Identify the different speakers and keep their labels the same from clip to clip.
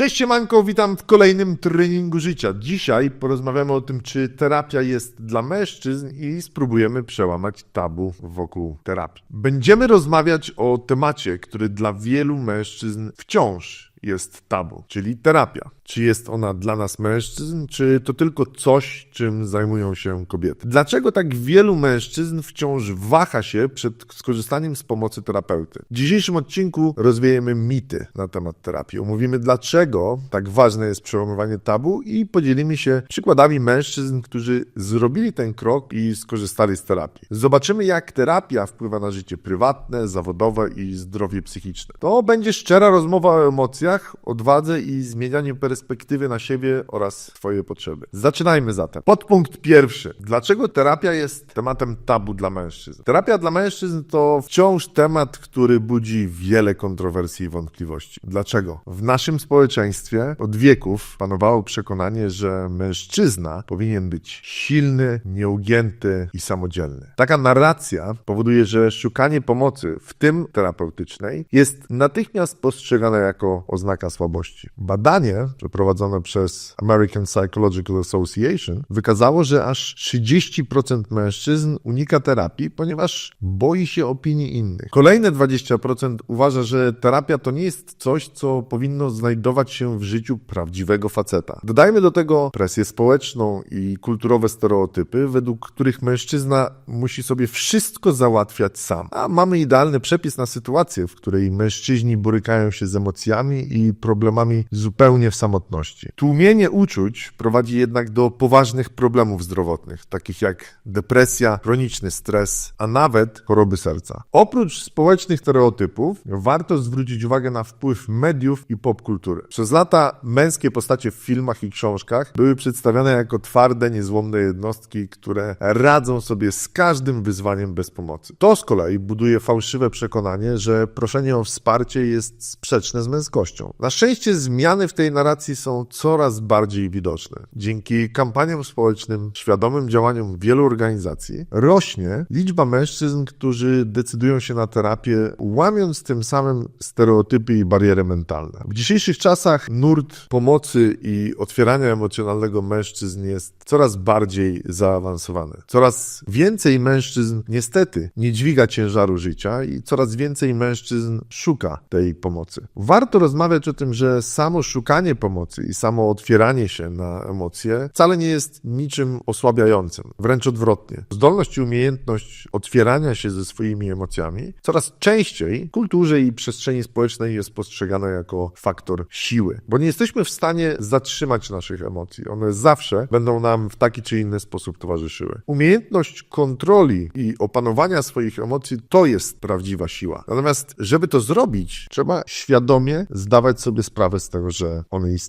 Speaker 1: Cześć siemanko, witam w kolejnym treningu życia. Dzisiaj porozmawiamy o tym, czy terapia jest dla mężczyzn i spróbujemy przełamać tabu wokół terapii. Będziemy rozmawiać o temacie, który dla wielu mężczyzn wciąż jest tabu, czyli terapia. Czy jest ona dla nas mężczyzn, czy to tylko coś, czym zajmują się kobiety? Dlaczego tak wielu mężczyzn wciąż waha się przed skorzystaniem z pomocy terapeuty? W dzisiejszym odcinku rozwiejemy mity na temat terapii. Omówimy, dlaczego tak ważne jest przełamywanie tabu i podzielimy się przykładami mężczyzn, którzy zrobili ten krok i skorzystali z terapii. Zobaczymy, jak terapia wpływa na życie prywatne, zawodowe i zdrowie psychiczne. To będzie szczera rozmowa o emocjach, odwadze i zmienianiu perspektywy na siebie oraz swoje potrzeby. Zaczynajmy zatem. Podpunkt pierwszy. Dlaczego terapia jest tematem tabu dla mężczyzn? Terapia dla mężczyzn to wciąż temat, który budzi wiele kontrowersji i wątpliwości. Dlaczego? W naszym społeczeństwie od wieków panowało przekonanie, że mężczyzna powinien być silny, nieugięty i samodzielny. Taka narracja powoduje, że szukanie pomocy, w tym terapeutycznej, jest natychmiast postrzegane jako oznaka słabości. Badanie przeprowadzone przez American Psychological Association wykazało, że aż 30% mężczyzn unika terapii, ponieważ boi się opinii innych. Kolejne 20% uważa, że terapia to nie jest coś, co powinno znajdować się w życiu prawdziwego faceta. Dodajmy do tego presję społeczną i kulturowe stereotypy, według których mężczyzna musi sobie wszystko załatwiać sam. A mamy idealny przepis na sytuację, w której mężczyźni borykają się z emocjami i problemami zupełnie w samotności. Tłumienie uczuć prowadzi jednak do poważnych problemów zdrowotnych, takich jak depresja, chroniczny stres, a nawet choroby serca. Oprócz społecznych stereotypów, warto zwrócić uwagę na wpływ mediów i popkultury. Przez lata męskie postacie w filmach i książkach były przedstawiane jako twarde, niezłomne jednostki, które radzą sobie z każdym wyzwaniem bez pomocy. To z kolei buduje fałszywe przekonanie, że proszenie o wsparcie jest sprzeczne z męskością. Na szczęście zmiany w tej narracji są coraz bardziej widoczne. Dzięki kampaniom społecznym, świadomym działaniom wielu organizacji, rośnie liczba mężczyzn, którzy decydują się na terapię, łamiąc tym samym stereotypy i bariery mentalne. W dzisiejszych czasach nurt pomocy i otwierania emocjonalnego mężczyzn jest coraz bardziej zaawansowany. Coraz więcej mężczyzn niestety nie dźwiga ciężaru życia i coraz więcej mężczyzn szuka tej pomocy. Warto rozmawiać o tym, że samo szukanie pomocy i samo otwieranie się na emocje wcale nie jest niczym osłabiającym. Wręcz odwrotnie. Zdolność i umiejętność otwierania się ze swoimi emocjami coraz częściej w kulturze i przestrzeni społecznej jest postrzegana jako faktor siły, bo nie jesteśmy w stanie zatrzymać naszych emocji. One zawsze będą nam w taki czy inny sposób towarzyszyły. Umiejętność kontroli i opanowania swoich emocji to jest prawdziwa siła. Natomiast, żeby to zrobić, trzeba świadomie zdawać sobie sprawę z tego, że one istnieją.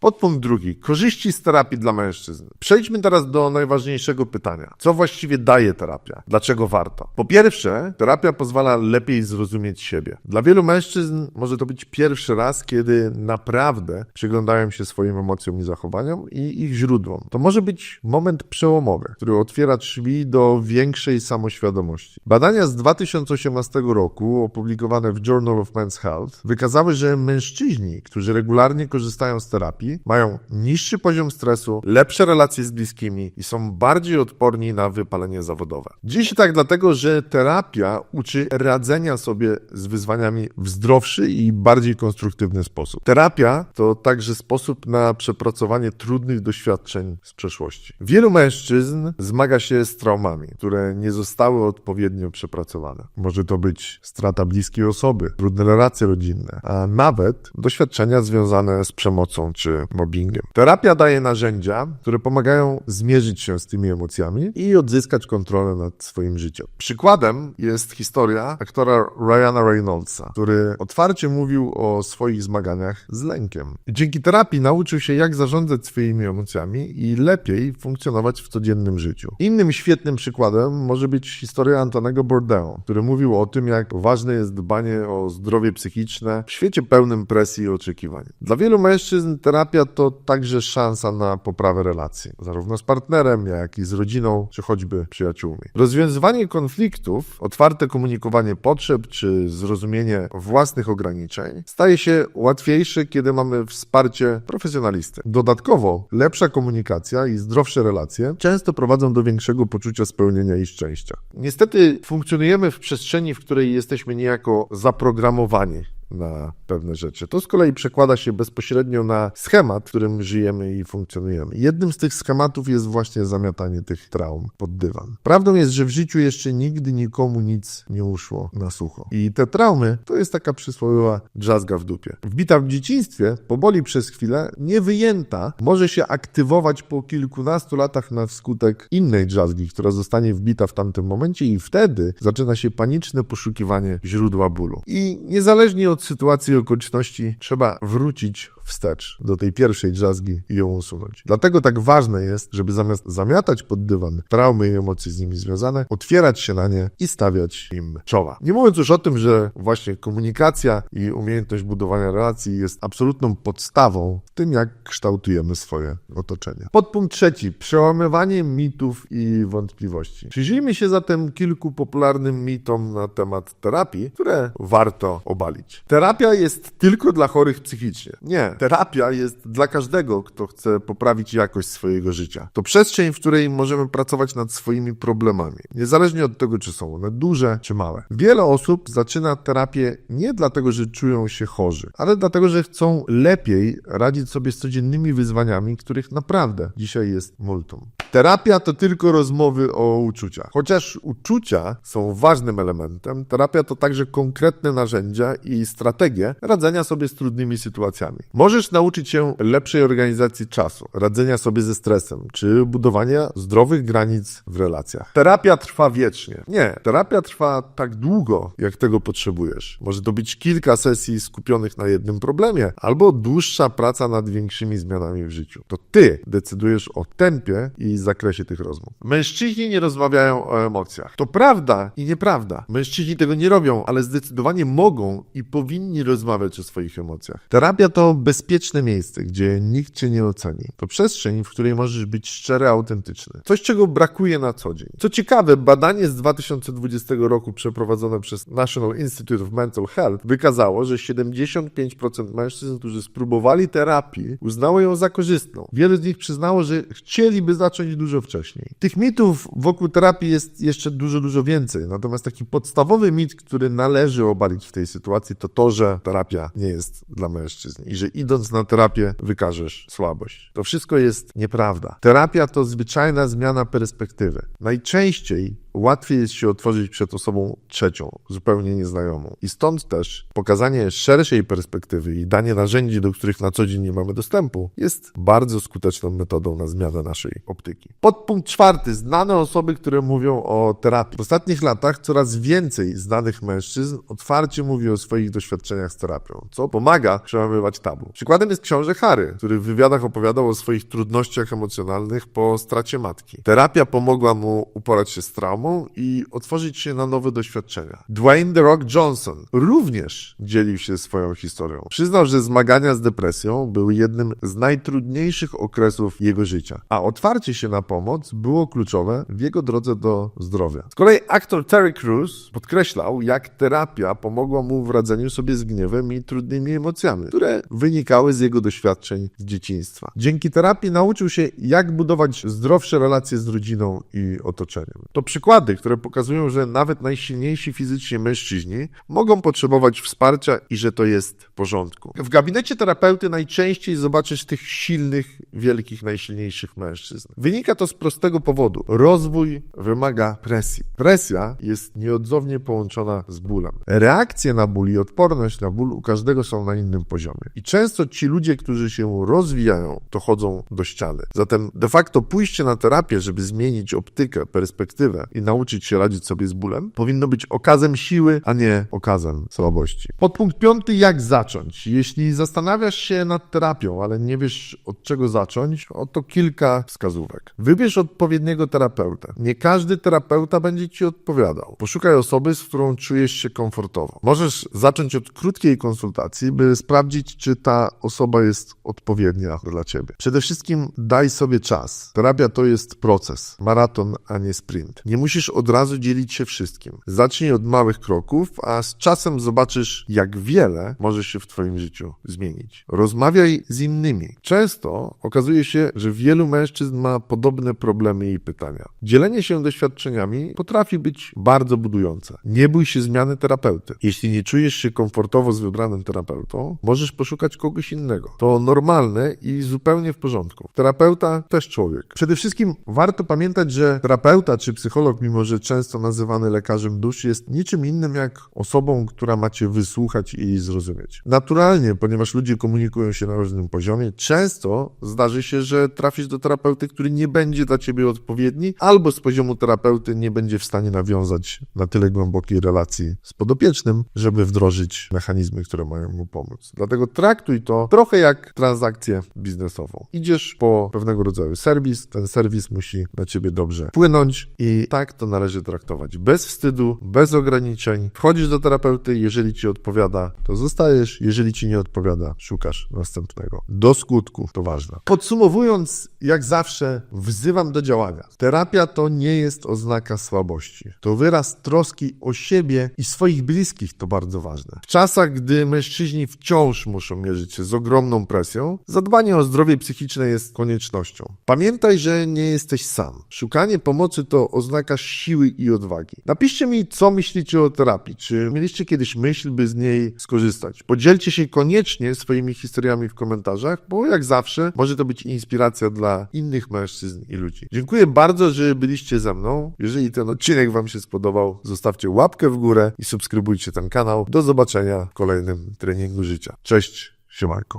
Speaker 1: Podpunkt drugi. Korzyści z terapii dla mężczyzn. Przejdźmy teraz do najważniejszego pytania. Co właściwie daje terapia? Dlaczego warto? Po pierwsze, terapia pozwala lepiej zrozumieć siebie. Dla wielu mężczyzn może to być pierwszy raz, kiedy naprawdę przyglądają się swoim emocjom i zachowaniom i ich źródłom. To może być moment przełomowy, który otwiera drzwi do większej samoświadomości. Badania z 2018 roku, opublikowane w Journal of Men's Health, wykazały, że mężczyźni, którzy regularnie korzystają z terapii, mają niższy poziom stresu, lepsze relacje z bliskimi i są bardziej odporni na wypalenie zawodowe. Się tak dlatego, że terapia uczy radzenia sobie z wyzwaniami w zdrowszy i bardziej konstruktywny sposób. Terapia to także sposób na przepracowanie trudnych doświadczeń z przeszłości. Wielu mężczyzn zmaga się z traumami, które nie zostały odpowiednio przepracowane. Może to być strata bliskiej osoby, trudne relacje rodzinne, a nawet doświadczenia związane z przemocą czy mobbingiem. Terapia daje narzędzia, które pomagają zmierzyć się z tymi emocjami i odzyskać kontrolę nad swoim życiem. Przykładem jest historia aktora Ryana Reynoldsa, który otwarcie mówił o swoich zmaganiach z lękiem. Dzięki terapii nauczył się, jak zarządzać swoimi emocjami i lepiej funkcjonować w codziennym życiu. Innym świetnym przykładem może być historia Antonego Bourdain, który mówił o tym, jak ważne jest dbanie o zdrowie psychiczne w świecie pełnym presji i oczekiwań. Dla wielu mężczyzn mężczyzn terapia to także szansa na poprawę relacji, zarówno z partnerem, jak i z rodziną, czy choćby przyjaciółmi. Rozwiązywanie konfliktów, otwarte komunikowanie potrzeb, czy zrozumienie własnych ograniczeń staje się łatwiejsze, kiedy mamy wsparcie profesjonalisty. Dodatkowo, lepsza komunikacja i zdrowsze relacje często prowadzą do większego poczucia spełnienia i szczęścia. Niestety funkcjonujemy w przestrzeni, w której jesteśmy niejako zaprogramowani na pewne rzeczy. To z kolei przekłada się bezpośrednio na schemat, w którym żyjemy i funkcjonujemy. Jednym z tych schematów jest właśnie zamiatanie tych traum pod dywan. Prawdą jest, że w życiu jeszcze nigdy nikomu nic nie uszło na sucho. I te traumy to jest taka przysłowiowa drzazga w dupie. Wbita w dzieciństwie, poboli przez chwilę, niewyjęta, może się aktywować po kilkunastu latach na skutek innej drzazgi, która zostanie wbita w tamtym momencie i wtedy zaczyna się paniczne poszukiwanie źródła bólu. I niezależnie od sytuacji i okoliczności trzeba wrócić wstecz do tej pierwszej drzazgi i ją usunąć. Dlatego tak ważne jest, żeby zamiast zamiatać pod dywan traumy i emocje z nimi związane, otwierać się na nie i stawiać im czoła. Nie mówiąc już o tym, że właśnie komunikacja i umiejętność budowania relacji jest absolutną podstawą w tym, jak kształtujemy swoje otoczenie. Podpunkt trzeci. Przełamywanie mitów i wątpliwości. Przyjrzyjmy się zatem kilku popularnym mitom na temat terapii, które warto obalić. Terapia jest tylko dla chorych psychicznie. Nie. Terapia jest dla każdego, kto chce poprawić jakość swojego życia. To przestrzeń, w której możemy pracować nad swoimi problemami, niezależnie od tego, czy są one duże czy małe. Wiele osób zaczyna terapię nie dlatego, że czują się chorzy, ale dlatego, że chcą lepiej radzić sobie z codziennymi wyzwaniami, których naprawdę dzisiaj jest multum. Terapia to tylko rozmowy o uczuciach. Chociaż uczucia są ważnym elementem, terapia to także konkretne narzędzia i strategie radzenia sobie z trudnymi sytuacjami. Możesz nauczyć się lepszej organizacji czasu, radzenia sobie ze stresem, czy budowania zdrowych granic w relacjach. Terapia trwa wiecznie. Nie, terapia trwa tak długo, jak tego potrzebujesz. Może to być kilka sesji skupionych na jednym problemie, albo dłuższa praca nad większymi zmianami w życiu. To ty decydujesz o tempie i zakresie tych rozmów. Mężczyźni nie rozmawiają o emocjach. To prawda i nieprawda. Mężczyźni tego nie robią, ale zdecydowanie mogą i powinni rozmawiać o swoich emocjach. Terapia to bezpieczne miejsce, gdzie nikt cię nie oceni. To przestrzeń, w której możesz być szczery, autentyczny. Coś, czego brakuje na co dzień. Co ciekawe, badanie z 2020 roku przeprowadzone przez National Institute of Mental Health wykazało, że 75% mężczyzn, którzy spróbowali terapii, uznało ją za korzystną. Wielu z nich przyznało, że chcieliby zacząć dużo wcześniej. Tych mitów wokół terapii jest jeszcze dużo, dużo więcej. Natomiast taki podstawowy mit, który należy obalić w tej sytuacji, to to, że terapia nie jest dla mężczyzn i że idąc na terapię wykażesz słabość. To wszystko jest nieprawda. Terapia to zwyczajna zmiana perspektywy. Najczęściej łatwiej jest się otworzyć przed osobą trzecią, zupełnie nieznajomą. I stąd też pokazanie szerszej perspektywy i danie narzędzi, do których na co dzień nie mamy dostępu, jest bardzo skuteczną metodą na zmianę naszej optyki. Podpunkt czwarty. Znane osoby, które mówią o terapii. W ostatnich latach coraz więcej znanych mężczyzn otwarcie mówi o swoich doświadczeniach z terapią, co pomaga przełamywać tabu. Przykładem jest książę Harry, który w wywiadach opowiadał o swoich trudnościach emocjonalnych po stracie matki. Terapia pomogła mu uporać się z traumą, i otworzyć się na nowe doświadczenia. Dwayne The Rock Johnson również dzielił się swoją historią. Przyznał, że zmagania z depresją były jednym z najtrudniejszych okresów jego życia, a otwarcie się na pomoc było kluczowe w jego drodze do zdrowia. Z kolei aktor Terry Crews podkreślał, jak terapia pomogła mu w radzeniu sobie z gniewem i trudnymi emocjami, które wynikały z jego doświadczeń z dzieciństwa. Dzięki terapii nauczył się, jak budować zdrowsze relacje z rodziną i otoczeniem. To przykłady, które pokazują, że nawet najsilniejsi fizycznie mężczyźni mogą potrzebować wsparcia i że to jest w porządku. W gabinecie terapeuty najczęściej zobaczysz tych silnych, wielkich, najsilniejszych mężczyzn. Wynika to z prostego powodu. Rozwój wymaga presji. Presja jest nieodzownie połączona z bólem. Reakcje na ból i odporność na ból u każdego są na innym poziomie. I często ci ludzie, którzy się rozwijają, dochodzą do ściany. Zatem de facto pójście na terapię, żeby zmienić optykę, perspektywę, i nauczyć się radzić sobie z bólem, powinno być okazem siły, a nie okazem słabości. Podpunkt piąty, jak zacząć? Jeśli zastanawiasz się nad terapią, ale nie wiesz od czego zacząć, oto kilka wskazówek. Wybierz odpowiedniego terapeutę. Nie każdy terapeuta będzie ci odpowiadał. Poszukaj osoby, z którą czujesz się komfortowo. Możesz zacząć od krótkiej konsultacji, by sprawdzić, czy ta osoba jest odpowiednia dla ciebie. Przede wszystkim daj sobie czas. Terapia to jest proces, maraton, a nie sprint. Nie musisz od razu dzielić się wszystkim. Zacznij od małych kroków, a z czasem zobaczysz, jak wiele może się w twoim życiu zmienić. Rozmawiaj z innymi. Często okazuje się, że wielu mężczyzn ma podobne problemy i pytania. Dzielenie się doświadczeniami potrafi być bardzo budujące. Nie bój się zmiany terapeuty. Jeśli nie czujesz się komfortowo z wybranym terapeutą, możesz poszukać kogoś innego. To normalne i zupełnie w porządku. Terapeuta też człowiek. Przede wszystkim warto pamiętać, że terapeuta czy psycholog, mimo że często nazywany lekarzem duszy, jest niczym innym jak osobą, która ma cię wysłuchać i zrozumieć. Naturalnie, ponieważ ludzie komunikują się na różnym poziomie, często zdarzy się, że trafisz do terapeuty, który nie będzie dla ciebie odpowiedni, albo z poziomu terapeuty nie będzie w stanie nawiązać na tyle głębokiej relacji z podopiecznym, żeby wdrożyć mechanizmy, które mają mu pomóc. Dlatego traktuj to trochę jak transakcję biznesową. Idziesz po pewnego rodzaju serwis, ten serwis musi na ciebie dobrze płynąć i tak to należy traktować. Bez wstydu, bez ograniczeń. Wchodzisz do terapeuty, jeżeli ci odpowiada, to zostajesz, jeżeli ci nie odpowiada, szukasz następnego. Do skutku, to ważne. Podsumowując, jak zawsze, wzywam do działania. Terapia to nie jest oznaka słabości. To wyraz troski o siebie i swoich bliskich, to bardzo ważne. W czasach, gdy mężczyźni wciąż muszą mierzyć się z ogromną presją, zadbanie o zdrowie psychiczne jest koniecznością. Pamiętaj, że nie jesteś sam. Szukanie pomocy to oznaka siły i odwagi. Napiszcie mi, co myślicie o terapii. Czy mieliście kiedyś myśl, by z niej skorzystać? Podzielcie się koniecznie swoimi historiami w komentarzach, bo jak zawsze może to być inspiracja dla innych mężczyzn i ludzi. Dziękuję bardzo, że byliście ze mną. Jeżeli ten odcinek Wam się spodobał, zostawcie łapkę w górę i subskrybujcie ten kanał. Do zobaczenia w kolejnym treningu życia. Cześć, siemanko.